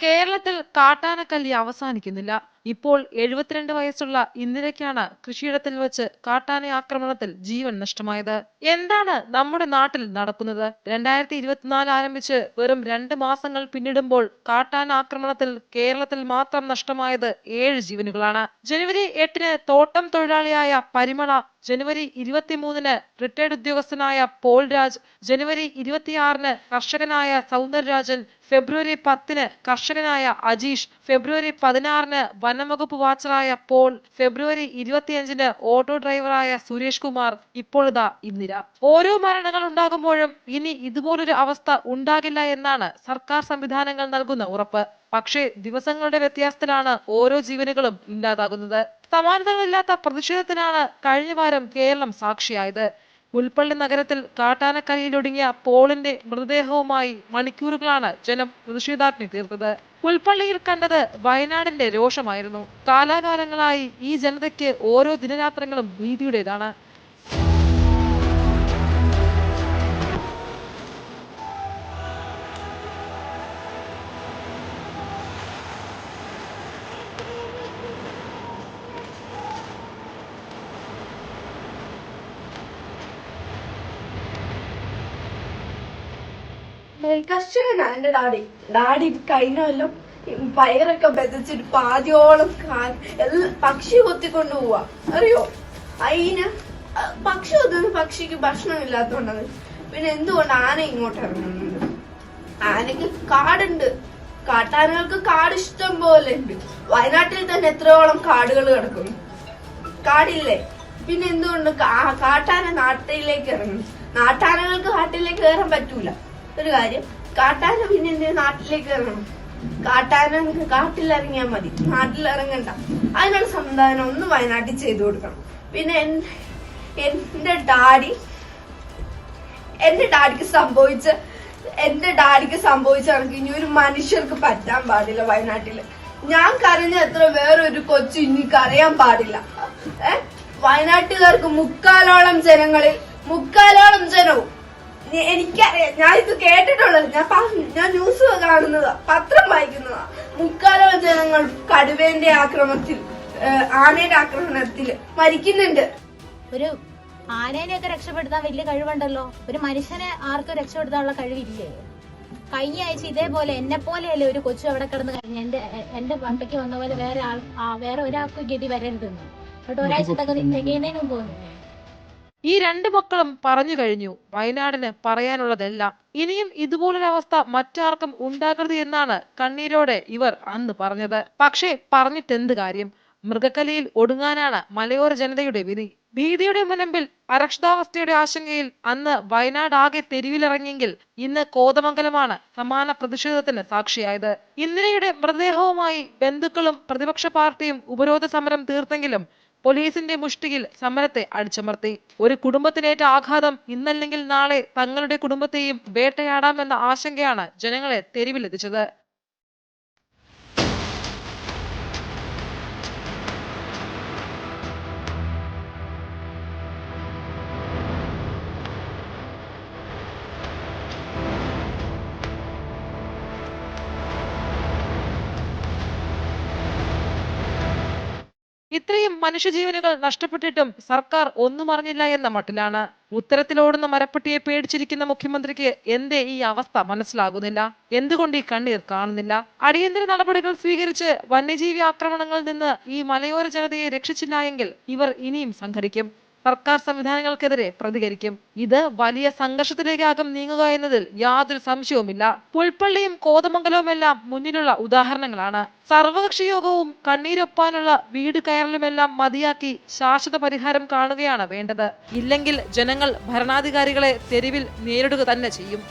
കേരളത്തിൽ കാട്ടാനക്കല്ലി അവസാനിക്കുന്നില്ല. ഇപ്പോൾ എഴുപത്തിരണ്ട് വയസ്സുള്ള ഇന്ദിരയ്ക്കാണ് കൃഷിയിടത്തിൽ വെച്ച് കാട്ടാന ആക്രമണത്തിൽ ജീവൻ നഷ്ടമായത്. എന്താണ് നമ്മുടെ നാട്ടിൽ നടക്കുന്നത്? രണ്ടായിരത്തി ഇരുപത്തിനാല് ആരംഭിച്ച് വെറും രണ്ട് മാസങ്ങൾ പിന്നിടുമ്പോൾ കാട്ടാന ആക്രമണത്തിൽ കേരളത്തിൽ മാത്രം നഷ്ടമായത് ഏഴ് ജീവനുകളാണ്. ജനുവരി എട്ടിന് തോട്ടം തൊഴിലാളിയായ പരിമള ജനുവരി ഇരുപത്തിമൂന്നിന് റിട്ടയർഡ് ഉദ്യോഗസ്ഥനായ പോൾ രാജ് ജനുവരി ഇരുപത്തിയാറിന് കർഷകനായ സൗന്ദരരാജൻ ഫെബ്രുവരി പത്തിന് കർഷകനായ അജീഷ് ഫെബ്രുവരി പതിനാറിന് വനംവകുപ്പ് വാച്ചറായ പോൾ ഫെബ്രുവരി ഇരുപത്തിയഞ്ചിന് ഓട്ടോ ഡ്രൈവറായ സുരേഷ് കുമാർ ഇപ്പോഴിതാ ഇന്ദിര. ഓരോ മരണങ്ങൾ ഉണ്ടാകുമ്പോഴും ഇനി ഇതുപോലൊരു അവസ്ഥ ഉണ്ടാകില്ല എന്നാണ് സർക്കാർ സംവിധാനങ്ങൾ നൽകുന്ന ഉറപ്പ്. പക്ഷേ ദിവസങ്ങളുടെ വ്യത്യാസത്തിലാണ് ഓരോ ജീവനുകളും ഇല്ലാതാകുന്നത്. സമാനതകളില്ലാത്ത പ്രതിഷേധത്തിനാണ് കഴിഞ്ഞ വാരം കേരളം സാക്ഷിയായത്. പുൽപ്പള്ളി നഗരത്തിൽ കാട്ടാനക്കരയിലൊടുങ്ങിയ പോളിന്റെ മൃതദേഹവുമായി മണിക്കൂറുകളാണ് ജനം പ്രതിഷേധാഗ്നി തീർത്തത്. പുൽപ്പള്ളിയിൽ കണ്ടത് വയനാടിന്റെ രോഷമായിരുന്നു. കാലാകാലങ്ങളായി ഈ ജനതയ്ക്ക് ഓരോ ദിനരാത്രങ്ങളും ഭീതിയുടേതാണ്. കർഷകനാ എന്റെ ഡാഡി. ഡാഡി കഴിഞ്ഞ കൊല്ലം പയറൊക്കെ ബെതച്ചിട്ട് പാതിയോളം എല്ലാ- പക്ഷി കൊത്തിക്കൊണ്ട് പോവാ. അറിയോ? അയിന് പക്ഷി കൊത്തുന്ന പക്ഷിക്ക് ഭക്ഷണം ഇല്ലാത്തോണ്ടാണ് പിന്നെ എന്തുകൊണ്ട് ആന ഇങ്ങോട്ട് ഇറങ്ങുന്നുണ്ട് ആനക്ക് കാടുണ്ട്. കാട്ടാനകൾക്ക് കാട് ഇഷ്ടം പോലെ ഉണ്ട്. വയനാട്ടിൽ തന്നെ എത്രയോളം കാടുകൾ കിടക്കുന്നു കാടില്ലേ? പിന്നെ എന്തുകൊണ്ട് കാട്ടാന നാട്ടിലേക്ക് ഇറങ്ങും. നാട്ടാനകൾക്ക് കാട്ടിലേക്ക് കയറാൻ പറ്റൂല. ഒരു കാര്യം കാട്ടാന പിന്നെ എന്റെ നാട്ടിലേക്ക് ഇറങ്ങണം? കാട്ടാന കാട്ടിലിറങ്ങിയാൽ മതി. നാട്ടിൽ ഇറങ്ങണ്ട അതിനുള്ള സംവിധാനം ഒന്ന് വയനാട്ടിൽ ചെയ്തു കൊടുക്കണം. പിന്നെ എന്റെ ഡാഡി എന്റെ ഡാഡിക്ക് സംഭവിച്ച എന്റെ ഡാഡിക്ക് സംഭവിച്ച കണക്ക് ഇനി ഒരു മനുഷ്യർക്ക് പറ്റാൻ പാടില്ല വയനാട്ടിൽ. ഞാൻ കരഞ്ഞ എത്ര വേറൊരു കൊച്ചു ഇനി കരയാൻ പാടില്ല. ഏഹ് വയനാട്ടുകാർക്ക് മുക്കാലോളം ജനങ്ങളിൽ മുക്കാലോളം ജനവും എനിക്കറിയാം ഞാൻ ഇത് കേട്ടിട്ടുള്ളത്. ഞാൻ ഞാൻ ന്യൂസ് കാണുന്നതാ. പത്രം വായിക്കുന്നതാ. മുക്കാലോളം ജനങ്ങൾ കടുവേന്റെ ആക്രമത്തിൽ ആനയുടെ ആക്രമണത്തിൽ മരിക്കുന്നുണ്ട്. ഒരു ആനേനെയൊക്കെ രക്ഷപ്പെടുത്താൻ വലിയ കഴിവുണ്ടല്ലോ. ഒരു മനുഷ്യനെ ആർക്കും രക്ഷപ്പെടുത്താനുള്ള കഴിവില്ലേ? കഴിഞ്ഞ ആഴ്ച ഇതേപോലെ എന്നെ പോലെയല്ലേ ഒരു കൊച്ചു അവിടെ കിടന്ന് കഴിഞ്ഞ എന്റെ എന്റെ പണ്ടയ്ക്ക് വന്ന പോലെ വേറെ ആൾ ആ, വേറെ ഒരാൾക്ക് ഗതി വരരുതെന്ന്. എന്നിട്ട് തകർന്നു പോകുന്നു. ഈ രണ്ട് മക്കളും പറഞ്ഞു കഴിഞ്ഞു വയനാടിന് പറയാനുള്ളതെല്ലാം. ഇനിയും ഇതുപോലൊരവസ്ഥ മറ്റാർക്കും ഉണ്ടാകരുത് എന്നാണ് കണ്ണീരോടെ ഇവർ അന്ന് പറഞ്ഞത്. പക്ഷേ പറഞ്ഞിട്ടെന്ത് കാര്യം? മൃഗക്കലയിൽ ഒടുങ്ങാനാണ് മലയോര ജനതയുടെ വിധി. ഭീതിയുടെ മുനമ്പിൽ അരക്ഷിതാവസ്ഥയുടെ ആശങ്കയിൽ അന്ന് വയനാട് ആകെ തെരുവിലിറങ്ങിയെങ്കിൽ ഇന്ന് കോതമംഗലമാണ് സമാന പ്രതിഷേധത്തിന് സാക്ഷിയായത്. ഇന്ദിരയുടെ മൃതദേഹവുമായി ബന്ധുക്കളും പ്രതിപക്ഷ പാർട്ടിയും ഉപരോധ സമരം തീർത്തെങ്കിലും പോലീസിന്റെ മുഷ്ടിയിൽ സമരത്തെ അടിച്ചമർത്തി. ഒരു കുടുംബത്തിനേറ്റ ആഘാതം ഇന്നല്ലെങ്കിൽ നാളെ തങ്ങളുടെ കുടുംബത്തെയും വേട്ടയാടാമെന്ന ആശങ്കയാണ് ജനങ്ങളെ തെരുവിലെത്തിച്ചത്. ഇത്രയും മനുഷ്യജീവനുകൾ നഷ്ടപ്പെട്ടിട്ടും സർക്കാർ ഒന്നും അറിഞ്ഞില്ല എന്ന മട്ടിലാണ് ഉത്തരത്തിലോടുന്ന മരപ്പെട്ടിയെ പേടിച്ചിരിക്കുന്ന മുഖ്യമന്ത്രിക്ക് എന്തേ ഈ അവസ്ഥ മനസ്സിലാകുന്നില്ല? എന്തുകൊണ്ട് ഈ കണ്ണീർ കാണുന്നില്ല? അടിയന്തര നടപടികൾ സ്വീകരിച്ച് വന്യജീവി ആക്രമണങ്ങളിൽ നിന്ന് ഈ മലയോര ജനതയെ രക്ഷിച്ചില്ല എങ്കിൽ ഇവർ ഇനിയും സംഘടിക്കും. സർക്കാർ സംവിധാനങ്ങൾക്കെതിരെ പ്രതികരിക്കും. ഇത് വലിയ സംഘർഷത്തിലേക്കാകും നീങ്ങുക എന്നതിൽ യാതൊരു സംശയവുമില്ല. പുൽപ്പള്ളിയും കോതമംഗലവുമെല്ലാം മുന്നിലുള്ള ഉദാഹരണങ്ങളാണ്. സർവകക്ഷി യോഗവും കണ്ണീരൊപ്പാനുള്ള വീട് കയറലുമെല്ലാം മതിയാക്കി ശാശ്വത പരിഹാരം കാണുകയാണ് വേണ്ടത്. ഇല്ലെങ്കിൽ ജനങ്ങൾ ഭരണാധികാരികളെ തെരുവിൽ നേരിടുക തന്നെ ചെയ്യും.